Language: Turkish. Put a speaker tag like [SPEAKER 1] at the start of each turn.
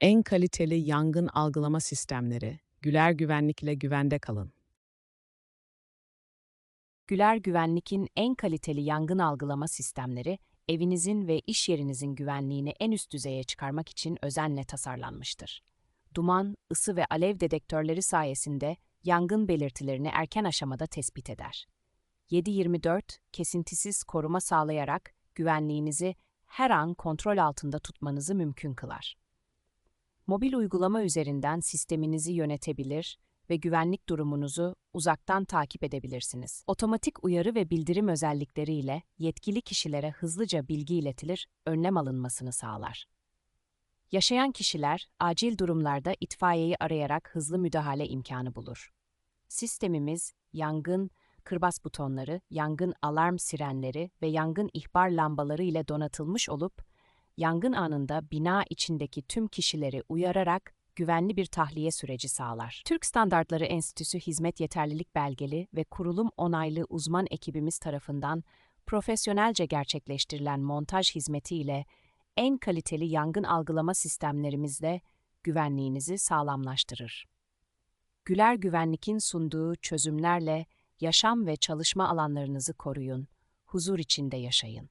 [SPEAKER 1] En kaliteli yangın algılama sistemleri. Güler Güvenlik ile güvende kalın.
[SPEAKER 2] Güler Güvenlik'in en kaliteli yangın algılama sistemleri, evinizin ve iş yerinizin güvenliğini en üst düzeye çıkarmak için özenle tasarlanmıştır. Duman, ısı ve alev dedektörleri sayesinde yangın belirtilerini erken aşamada tespit eder. 7/24 kesintisiz koruma sağlayarak güvenliğinizi her an kontrol altında tutmanızı mümkün kılar. Mobil uygulama üzerinden sisteminizi yönetebilir ve güvenlik durumunuzu uzaktan takip edebilirsiniz. Otomatik uyarı ve bildirim özellikleriyle yetkili kişilere hızlıca bilgi iletilir, önlem alınmasını sağlar. Yaşayan kişiler acil durumlarda itfaiyeyi arayarak hızlı müdahale imkanı bulur. Sistemimiz yangın, kırbas butonları, yangın alarm sirenleri ve yangın ihbar lambaları ile donatılmış olup, yangın anında bina içindeki tüm kişileri uyararak güvenli bir tahliye süreci sağlar. Türk Standartları Enstitüsü hizmet yeterlilik belgeli ve kurulum onaylı uzman ekibimiz tarafından profesyonelce gerçekleştirilen montaj hizmeti ile en kaliteli yangın algılama sistemlerimizle güvenliğinizi sağlamlaştırır. Güler Güvenlik'in sunduğu çözümlerle yaşam ve çalışma alanlarınızı koruyun, huzur içinde yaşayın.